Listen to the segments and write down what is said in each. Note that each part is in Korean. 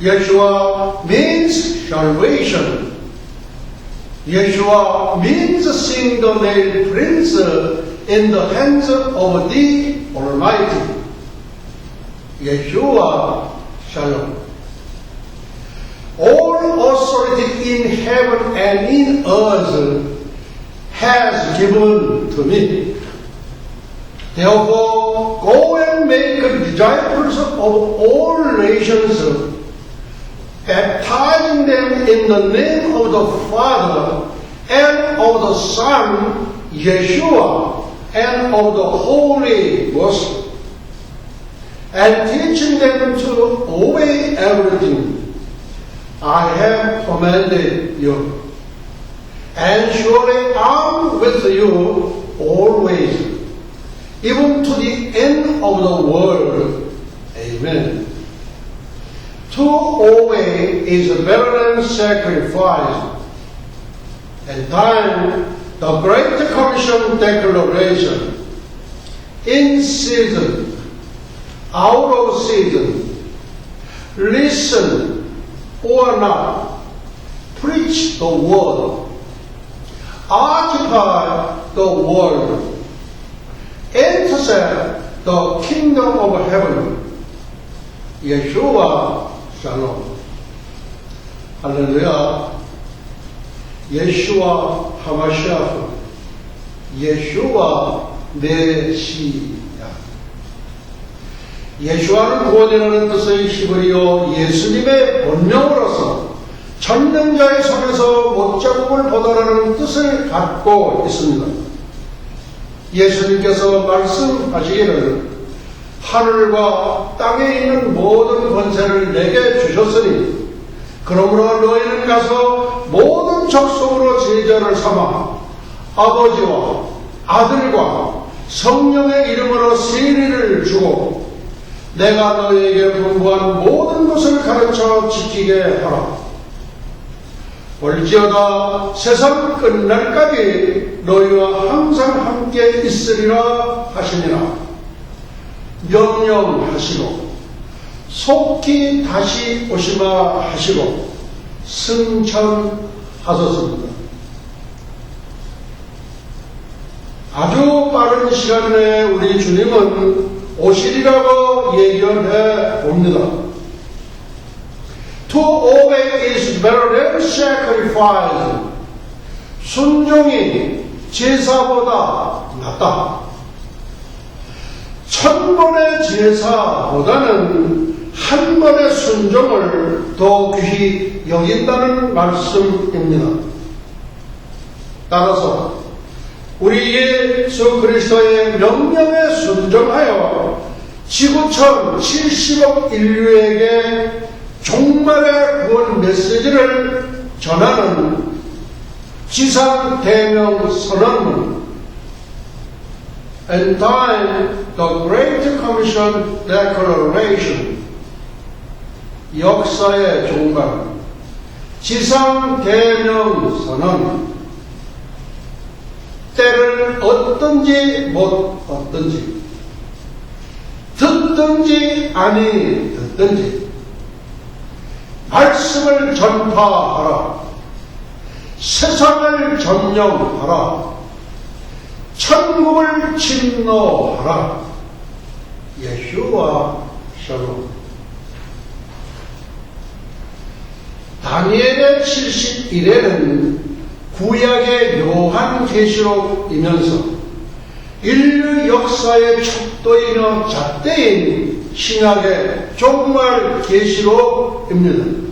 Yeshua means salvation. Yeshua means nail prints in the hands of the Almighty. Yeshua Shalom. All authority in heaven and in earth has given to me. Therefore, go and make disciples of all nations, baptizing them in the name of the Father and of the Son, Yeshua, and of the Holy Ghost, and teaching them to obey everything I have commanded you. And surely I'm with you always, even to the end of the world. Amen. To obey is better than sacrifice. And time, the Great Commission Declaration, in season, out of season, listen or not, preach the word, occupy the world, intercept the kingdom of heaven. Yeshua Shalom. 할렐루야. 예수와 하마시아프. 예수와 메시아. 예수와는 구원이라는 뜻의 히브리어 예수님의 본명으로서 천명자의 손에서 못자국을 보다라는 뜻을 갖고 있습니다. 예수님께서 말씀하시기를 하늘과 땅에 있는 모든 권세를 내게 주셨으니 그러므로 너희는 가서 모든 족속으로 제자를 삼아 아버지와 아들과 성령의 이름으로 세례를 주고 내가 너희에게 분부한 모든 것을 가르쳐 지키게 하라. 올지어다 세상 끝날까지 너희와 항상 함께 있으리라 하시니라. 명령하시고 속히 다시 오시마 하시고 승천하셨습니다. 아주 빠른 시간 내에 우리 주님은 오시리라고 예견해 봅니다. To obey is better than sacrifice. 순종이 제사보다 낫다. 천 번의 제사보다는 한 번의 순종을 더 귀히 여긴다는 말씀입니다. 따라서 우리 예수 그리스도의 명령에 순종하여 지구촌 70억 인류에게 종말의 구원 메시지를 전하는 지상 대명 선언 문 and time the Great Commission Declaration 역사의 종말 지상 대명 선언. 때를 얻든지 못 얻든지 듣든지 아니 듣든지 말씀을 전파하라 세상을 점령하라 천국을 침노하라 예수와 샬롬 다니엘의 71회는 구약의 묘한 계시록이면서 인류 역사의 척도이며 잣대인 신학의 종말 계시록입니다.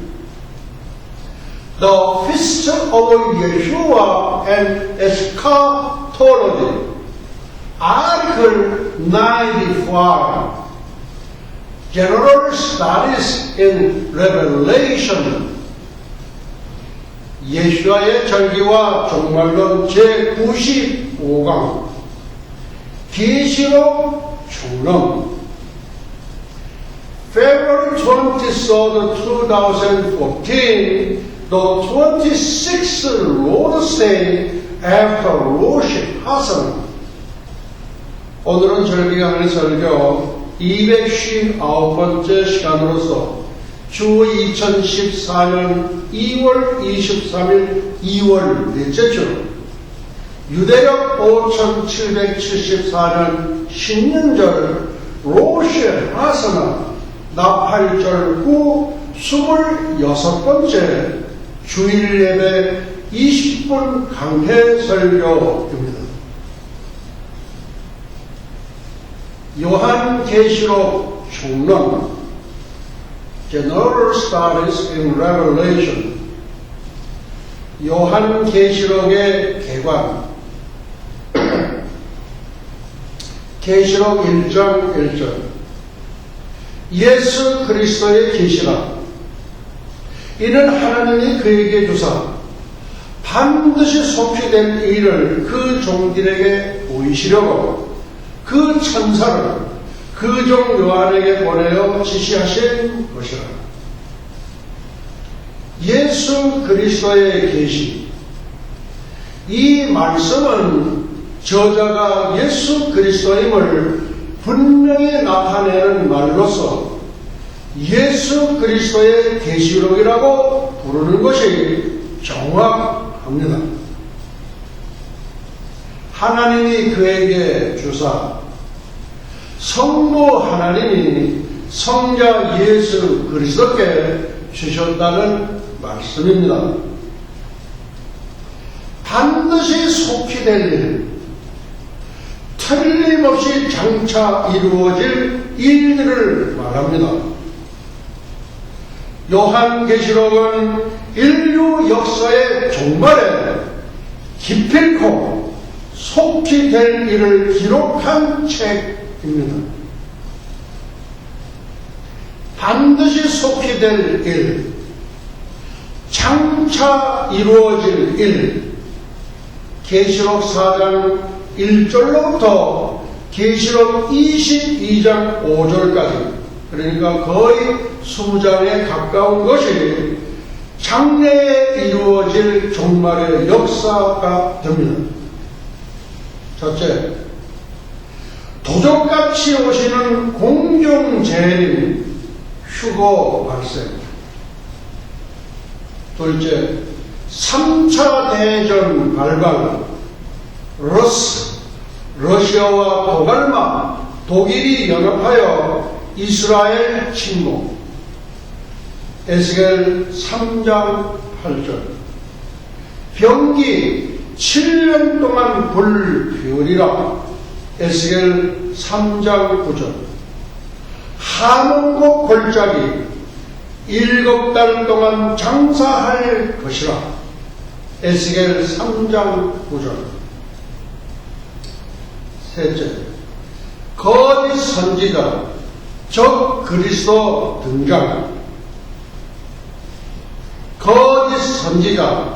The Feast of Yeshua and Eschatology Article 95 General Studies in Revelation 예수와의 절기와 종말론 제95강 계시록 중론 February 23rd, 2014, the 26th Lord's Day after Rosh Hashanah. 오늘은 하는 설교 259번째 시간으로서 주 2014년 2월 23일 2월 넷째 주 유대력 5774년 신년절 로시 하스나 나팔절 후 26번째 주일 예배 20분 강해 설교입니다. 요한 계시록 중론 General Studies in Revelation. 요한 계시록의 개관. 계시록 1장 1절. 예수 그리스도의 계시라. 이는 하나님이 그에게 주사 반드시 속히 될 일을 그 종들에게 보이시려고 그 천사를 그 종 요한에게 보내어 지시하신 것이라. 예수 그리스도의 계시. 이 말씀은 저자가 예수 그리스도임을 분명히 나타내는 말로서 예수 그리스도의 계시록이라고 부르는 것이 정확 합니다. 하나님이 그에게 주사 성부 하나님이 성자 예수 그리스도께 주셨다는 말씀입니다. 반드시 속히 될 일, 틀림없이 장차 이루어질 일들을 말합니다. 요한계시록은 인류 역사의 종말에 기필코 속히 될 일을 기록한 책입니다. 반드시 속히 될 일, 장차 이루어질 일, 계시록 4장 1절로부터 계시록 22장 5절까지 그러니까 거의 20장에 가까운 것이 장래에 이루어질 종말의 역사가 됩니다. 첫째, 도적같이 오시는 공중재림, 휴거 발생. 둘째, 3차 대전 발발, 러스, 러시아와 도갈마, 독일이 연합하여 이스라엘 침공. 에스겔 3장 8절. 병기 7년 동안 불피우리라. 에스겔 3장 9절. 하늘고 골짜기 일곱 달 동안 장사할 것이라. 에스겔 3장 9절. 셋째, 거짓 선지자, 적 그리스도 등장. 거짓 선지자,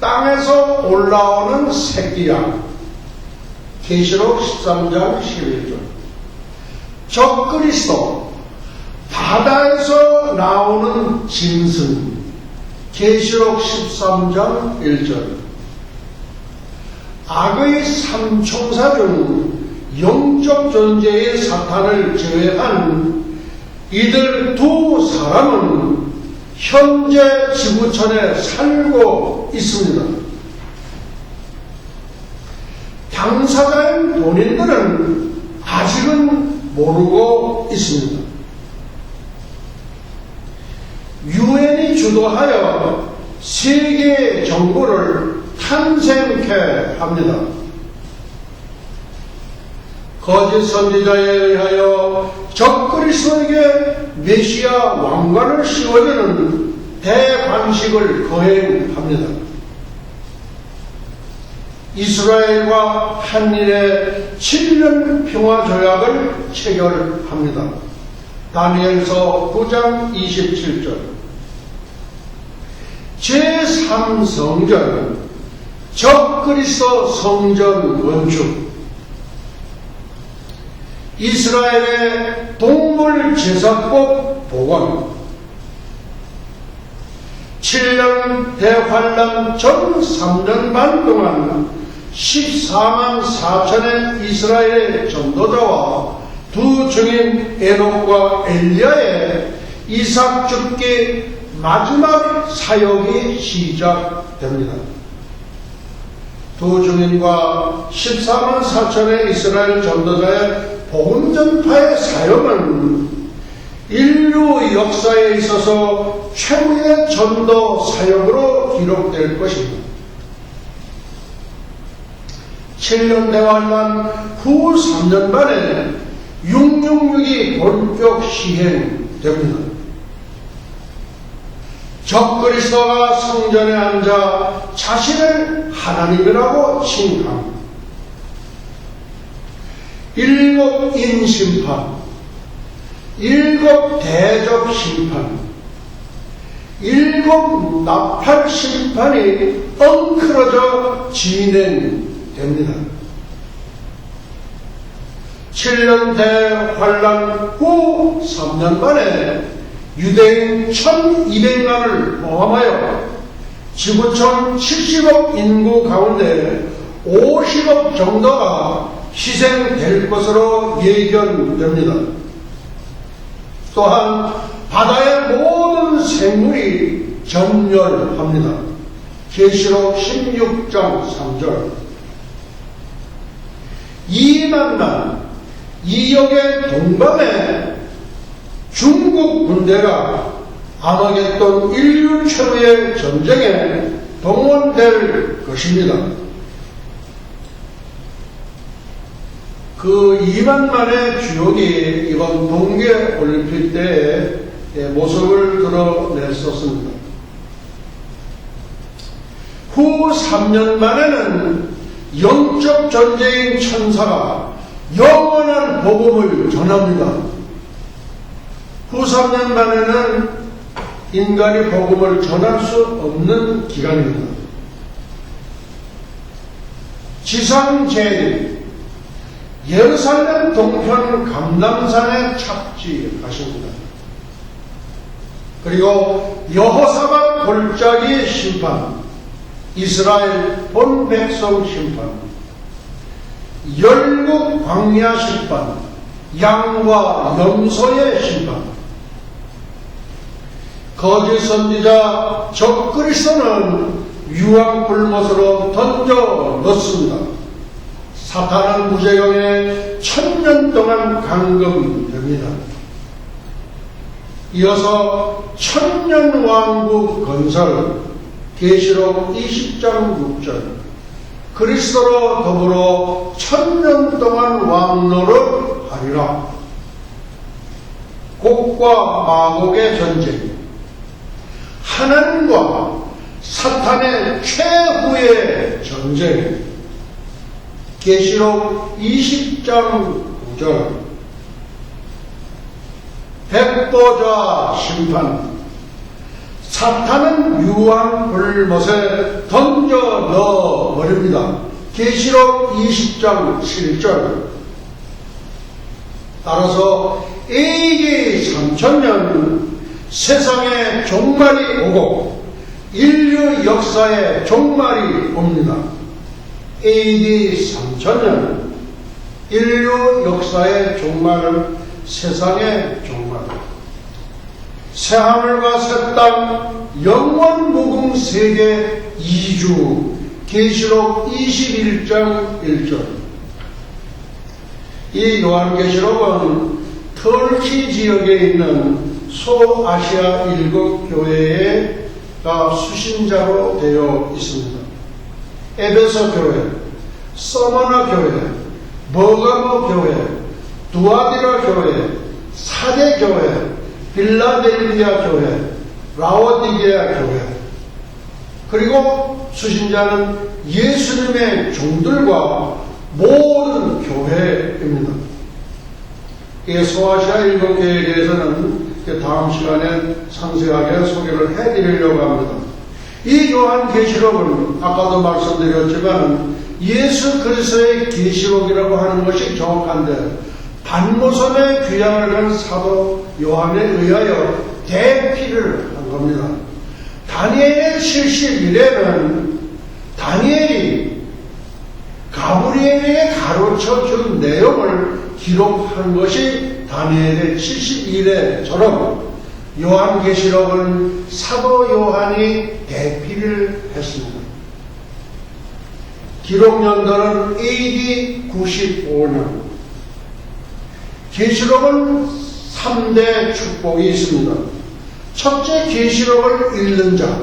땅에서 올라오는 새끼야. 계시록 13장 11절. 적 그리스도, 바다에서 나오는 짐승. 계시록 13장 1절. 악의 삼총사 중 영적 존재의 사탄을 제외한 이들 두 사람은 현재 지구촌에 살고 있습니다. 당사자인 본인들은 아직은 모르고 있습니다. 유엔이 주도하여 세계 정부를 탄생케 합니다. 거짓 선지자에 의하여 적그리스도에게 메시아 왕관을 씌워주는 대관식을 거행합니다. 이스라엘과 한일의 7년 평화 조약을 체결합니다. 다니엘서 9장 27절. 제3성전, 적그리스도 성전 건축, 이스라엘의 동물 제사법 복원, 7년 대환란 전 3년 반 동안 14만 4천의 이스라엘 전도자와 두 증인 에녹과 엘리야의 이삭 죽기 마지막 사역이 시작됩니다. 두 증인과 14만 4천의 이스라엘 전도자의 복음 전파의 사역은 인류 역사에 있어서 최고의 전도 사역으로 기록될 것입니다. 7년 대환란 후 3년 만에 666이 본격 시행됩니다. 적그리스도가 성전에 앉아 자신을 하나님이라고 칭함. 일곱 인심판, 일곱 대적 심판, 일곱 나팔 심판이 엉클어져 진행됩니다. 7년 대환란 후 3년 만에 유대인 1200만을 포함하여 지구촌 70억 인구 가운데 50억 정도가 희생될 것으로 예견됩니다. 또한 바다의 모든 생물이 전멸합니다. 계시록 16장 3절 2만만 2억의 동방에 중국 군대가 아마겟돈 인류 최고의 전쟁에 동원될 것입니다. 그 2만만의 주역이 이번 동계 올림픽 때의 모습을 드러냈었습니다. 후 3년 만에는 영적 존재인 천사가 영원한 복음을 전합니다. 후 3년 만에는 인간이 복음을 전할 수 없는 기간입니다. 지상제일 예루살렘 동편 감남산에 착지하십니다. 그리고 여호사밧 골짜기 심판, 이스라엘 본 백성 심판, 열국 광야 심판, 양과 염소의 심판, 거짓 선지자 적그리스도는 유황 불못으로 던져 넣습니다. 사탄은 무제경에 천년 동안 감금됩니다. 이어서 천년 왕국 건설 계시록 20장 6절 그리스도로 더불어 천년 동안 왕노를 하리라. 곡과 마곡의 전쟁 하나님과 사탄의 최후의 전쟁 계시록 20장 9절 백보자 심판 사탄은 유한 불못에 던져 넣어 버립니다. 계시록 20장 7절 따라서 AD 3000년 세상의 종말이 오고 인류 역사의 종말이 옵니다. AD 3000년 인류 역사의 종말은 세상의 종말 새하늘과 새 땅 영원 무궁 세계 2주 계시록 21장 1절 이 요한계시록은 터키 지역에 있는 소아시아 일곱 교회가 수신자로 되어 있습니다. 에베소 교회, 서머나 교회, 버가모 교회, 두아디라 교회, 사대 교회, 빌라델비아 교회, 라오디게아 교회, 그리고 수신자는 예수님의 종들과 모든 교회입니다. 이 소아시아 일곱 교회에 대해서는 다음 시간에 상세하게 소개를 해드리려고 합니다. 이 요한계시록은 아까도 말씀드렸지만 예수 그리스도의 계시록이라고 하는 것이 정확한데 반모섬의 귀향을 간 사도 요한에 의하여 대피를 한 겁니다. 다니엘의 70일에는 다니엘이 가브리엘에게 가르쳐 준 내용을 기록한 것이 다니엘의 71회처럼 요한계시록은 사도 요한이 대피를 했습니다. 기록 연도는 AD 95년. 계시록은 3대 축복이 있습니다. 첫째 계시록을 읽는 자.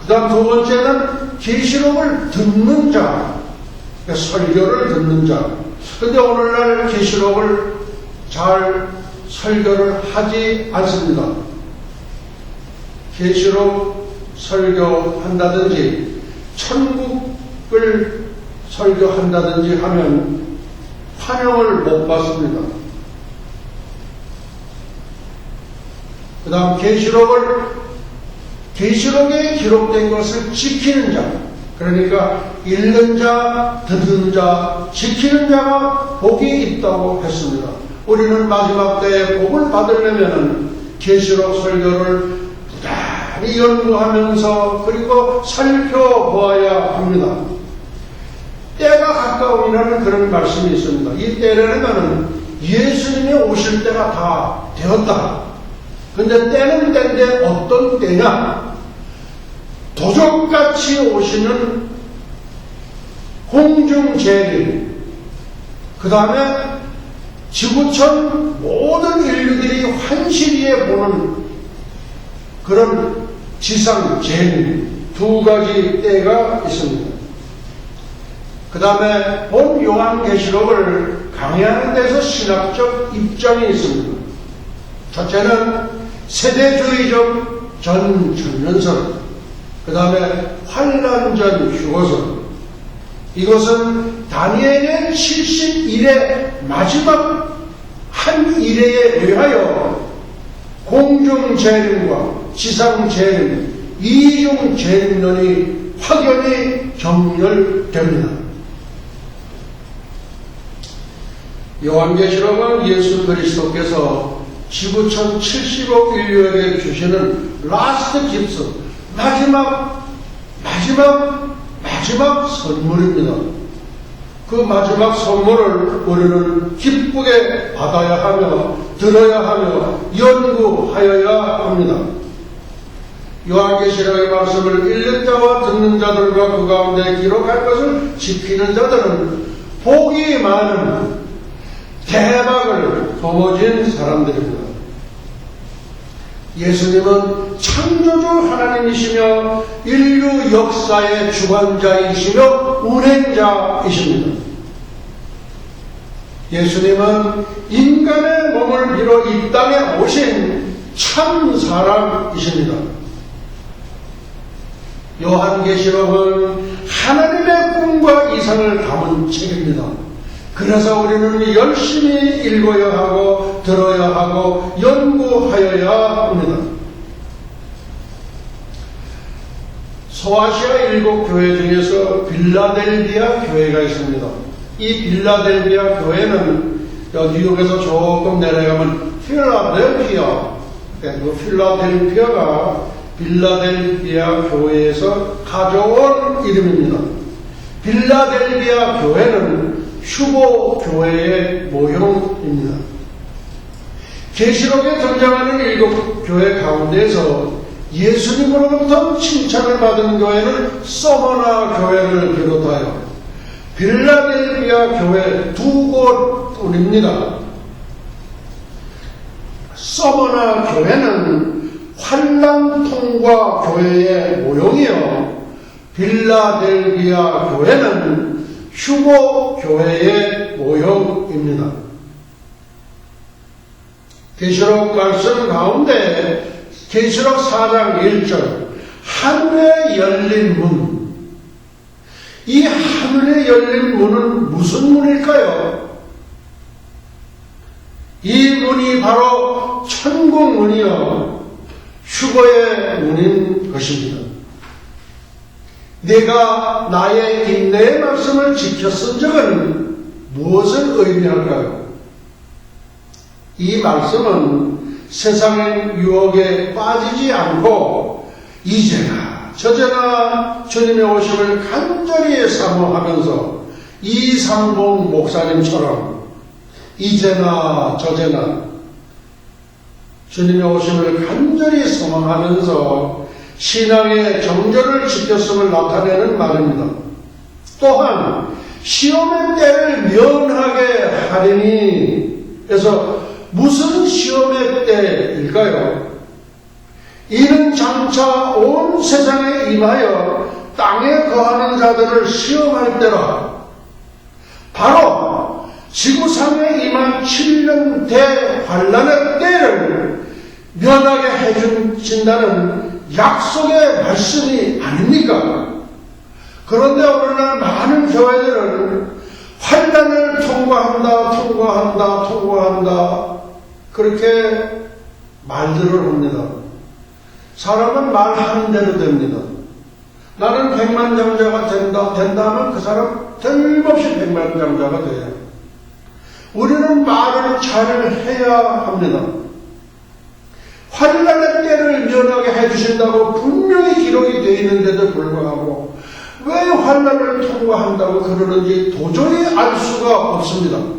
그다음 두 번째는 계시록을 듣는 자. 그러니까 설교를 듣는 자. 근데 오늘날 계시록을 잘 설교를 하지 않습니다. 계시록 설교한다든지 천국을 설교한다든지 하면 환영을 못 받습니다. 그 다음 계시록을 계시록에 기록된 것을 지키는 자 그러니까 읽는 자, 듣는 자, 지키는 자가 복이 있다고 했습니다. 우리는 마지막 때에 복을 받으려면 계시록 설교를 부단히 연구하면서 그리고 살펴보아야 합니다. 때가 가까움이라는 그런 말씀이 있습니다. 이 때라는 예수님이 오실 때가 다 되었다. 근데 때는 때인데 어떤 때냐? 도적같이 오시는 홍중재림, 그 다음에 지구촌 모든 인류들이 환시리에 보는 그런 지상 재림 두 가지 때가 있습니다. 그 다음에 본 요한계시록을 강의하는 데서 신학적 입장이 있습니다. 첫째는 세대주의적 전천년설, 그 다음에 환란전 휴거설. 이것은 다니엘의 71의 마지막 한 일회에 의하여 공중 재림과 지상 재림, 이중 재림론이 확연히 정렬됩니다. 요한계시록은 예수 그리스도께서 지구촌 70억 인류에게 주시는 라스트 깁스 마지막 마지막 마지막 선물입니다. 그 마지막 선물을 우리는 기쁘게 받아야 하며 들어야 하며 연구하여야 합니다. 요한계시록의 말씀을 자와 듣는 자들과 그 가운데 기록할 것을 지키는 자들은 복이 많은 대박을 거머쥔 사람들입니다. 예수님은 창조주 하나님이시며 인류 역사의 주관자이시며 운행자이십니다. 예수님은 인간의 몸을 빌어 이 땅에 오신 참 사람이십니다. 요한계시록은 하나님의 꿈과 이상을 담은 책입니다. 그래서 우리는 열심히 읽어야 하고 들어야 하고 연구하여야 합니다. 소아시아 일곱 교회 중에서 빌라델비아 교회가 있습니다. 이 빌라델비아 교회는 뉴욕에서 조금 내려가면 필라델피아, 그 필라델피아가 빌라델비아 교회에서 가져온 이름입니다. 빌라델비아 교회는 휴보 교회의 모형입니다. 계시록에 등장하는 일곱 교회 가운데서 예수님으로부터 칭찬을 받은 교회는 서머나 교회를 비롯하여 빌라델비아 교회 두 곳뿐입니다. 서머나 교회는 환란통과 교회의 모형이요. 빌라델비아 교회는 휴고 교회의 모형입니다. 계시록 말씀 가운데 계시록 4장 1절 하늘에 열린 문. 이 하늘에 열린 문은 무슨 문일까요? 이 문이 바로 천국 문이요 휴거의 문인 것입니다. 내가 나의 인내의 말씀을 지켰은 적은 무엇을 의미할까요? 이 말씀은 세상의 유혹에 빠지지 않고 이제나 저제나 주님의 오심을 간절히 사모하면서 이상봉 목사님처럼 이제나 저제나 주님의 오심을 간절히 소망하면서 신앙의 정절을 지켰음을 나타내는 말입니다. 또한 시험의 때를 면하게 하리니 그래서 무슨 시험의 때일까요? 이는 장차 온 세상에 임하여 땅에 거하는 자들을 시험할 때라. 바로 지구상에 임한 7년 대환란의 때를 면하게 해준다는 약속의 말씀이 아닙니까? 그런데 오늘날 많은 교회들은 환란을 통과한다, 통과한다, 통과한다 그렇게 말들을 합니다. 사람은 말하는 대로 됩니다. 나는 백만장자가 된다, 된다면 그 사람 틀림없이 백만장자가 돼요. 우리는 말을 잘 해야 합니다. 환란의 때를 면하게 해주신다고 분명히 기록이 되어 있는데도 불구하고 왜 환란을 통과한다고 그러는지 도저히 알 수가 없습니다. 에,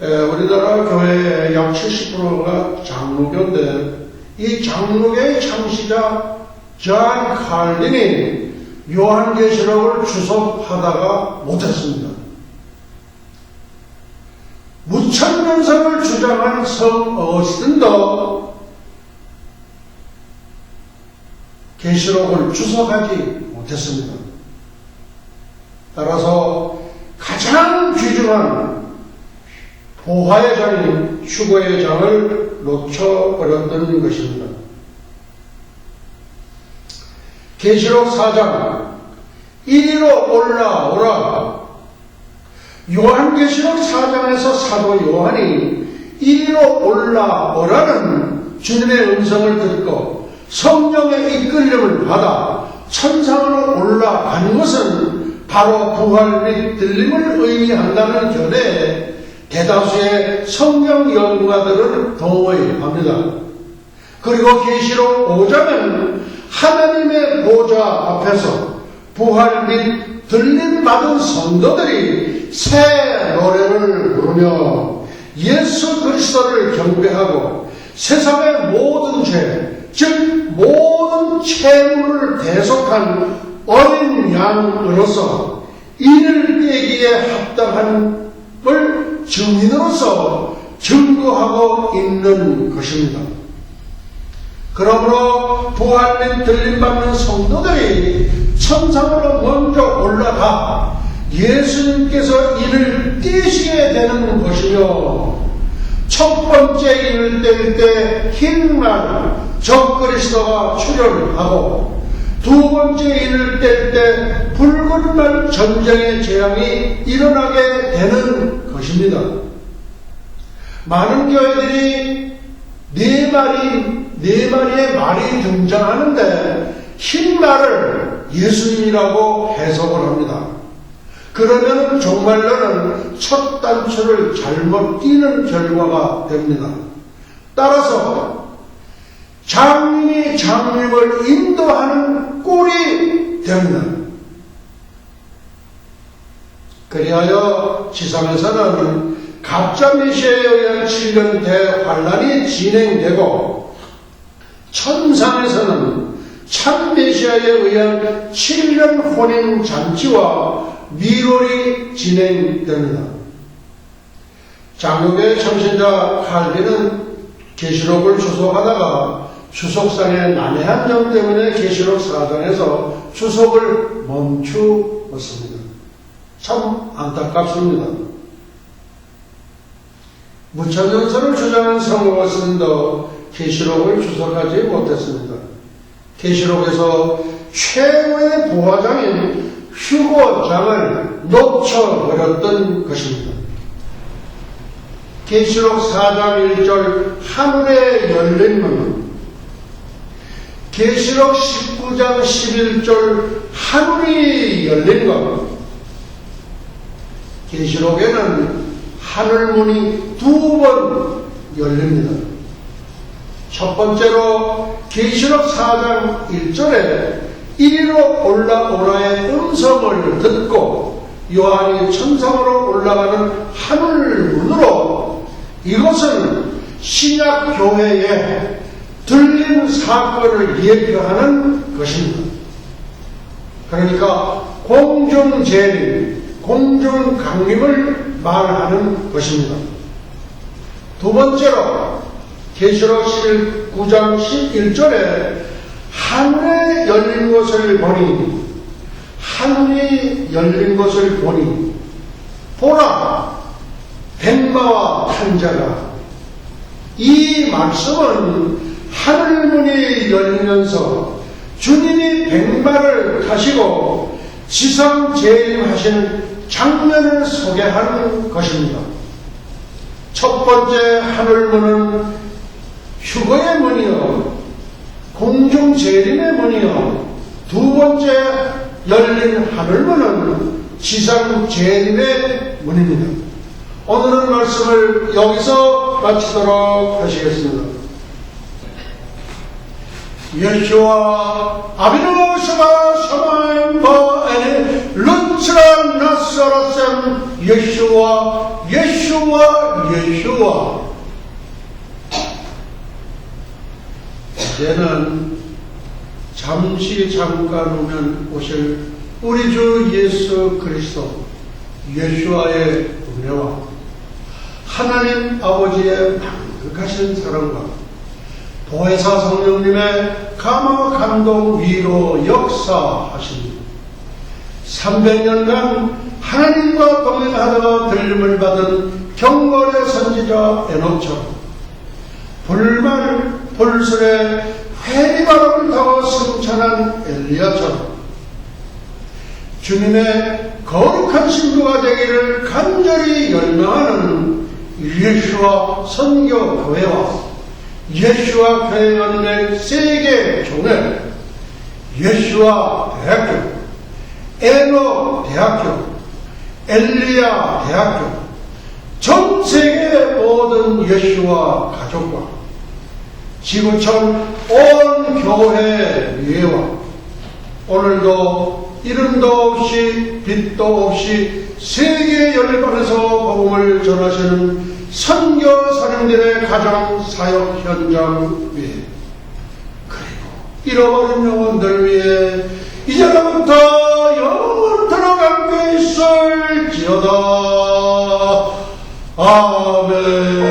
우리나라 교회의 약 70%가 장로교인데 이 장로교의 창시자 존 칼린이 요한계시록을 주석하다가 못했습니다. 무천년성을 주장한 성 어스틴도 계시록을 주석하지 못했습니다. 따라서 가장 귀중한 보화의 장인 휴거의 장을 놓쳐버렸던 것입니다. 계시록 4장 1위로 올라오라 요한계시록 4장에서 사도 요한이 1위로 올라오라는 주님의 음성을 듣고 성령의 이끌림을 받아 천상으로 올라간 것은 바로 부활 및 들림을 의미한다는 견해에 대다수의 성경 연구가들은 동의합니다. 그리고 계시록 5장은 하나님의 보좌 앞에서 부활 및 들림 받은 성도들이 새 노래를 부르며 예수 그리스도를 경배하고 세상의 모든 죄, 즉 모든 채무를 대속한 어린 양으로서 이를 떼기에 합당함을 증인으로서 증거하고 있는 것입니다. 그러므로 부활 및 들림받는 성도들이 천상으로 먼저 올라가 예수님께서 이를 떼시게 되는 것이며 첫 번째 일을 뗄 때 흰날 적그리스도가 출현하고 두 번째 일을 뗄 때 붉은 날 전쟁의 재앙이 일어나게 되는 것입니다. 많은 교회들이 네 마리 네 마리의 말이 등장하는데 흰 말을 예수님이라고 해석을 합니다. 그러면 정말로는 첫 단추를 잘못 끼는 결과가 됩니다. 따라서 장님이 장님을 인도하는 꼴이 됩니다. 그리하여 지상에서는 가짜 메시아에 의한 7년 대환란이 진행되고 천상에서는 참 메시아에 의한 7년 혼인 잔치와 미롤이 진행됩니다. 장로교의 청신자 칼빈은 계시록을 주석하다가 주석상의 난해한 점 때문에 계시록 4장에서 주석을 멈추었습니다. 참 안타깝습니다. 무천년설을 주장한 성우었음도 계시록을 주석하지 못했습니다. 계시록에서 최고의 부화장인 휴고장을 놓쳐버렸던 것입니다. 계시록 4장 1절 하늘의 열린 문 계시록 19장 11절 하늘이 열린 것. 계시록에는 하늘문이 두 번 열립니다. 첫 번째로 계시록 4장 1절에 이리로 올라오라의 음성을 듣고 요한이 천상으로 올라가는 하늘문으로 이것은 신약 교회에 들린 사건을 예표하는 것입니다. 그러니까 공중 재림, 공중 강림을 말하는 것입니다. 두 번째로 계시록 19장 11절에 하늘에 열린 것을 보니 하늘이 열린 것을 보니 보라 백마와 탄자가 이 말씀은 하늘문이 열리면서 주님이 백마를 타시고 지상 재림하시는 장면을 소개하는 것입니다. 첫 번째 하늘문은 휴거의 문이요 공중 재림의 문이요 두 번째 열린 하늘문은 지상 재림의 문입니다. 오늘은 말씀을 여기서 마치도록 하시겠습니다. 예수와 아비노스가 서만 바에네 루츠라 나사라셈 예수와 예수와 예수와. 이제는 잠시 잠깐 오면 오실 우리 주 예수 그리스도 예수와의 은혜와 하나님 아버지의 만극하신 사랑과 보혜사 성령님의 감화 감동 위로 역사하십니다. 300년간 하나님과 동행하다가 들림을 받은 경건의 선지자 에녹처럼 불말 불술에 회리바람을 타고 승천한 엘리야처럼 주님의 거룩한 신부가 되기를 간절히 열망하는 예수와 선교 교회와 예수와 교회 연맹 세계 종회 예수와 대학교 에노 대학교 엘리야 대학교 전 세계 모든 예수와 가족과 지구촌 온 교회 예와 오늘도 이름도 없이 빛도 없이 세계 열방에서 복음을 전하시는 선교 사령들의 가정 사역 현장 위에. 그리고 잃어버린 영혼들 위해 이제부터 영원토록 함께 있을지어다. 아멘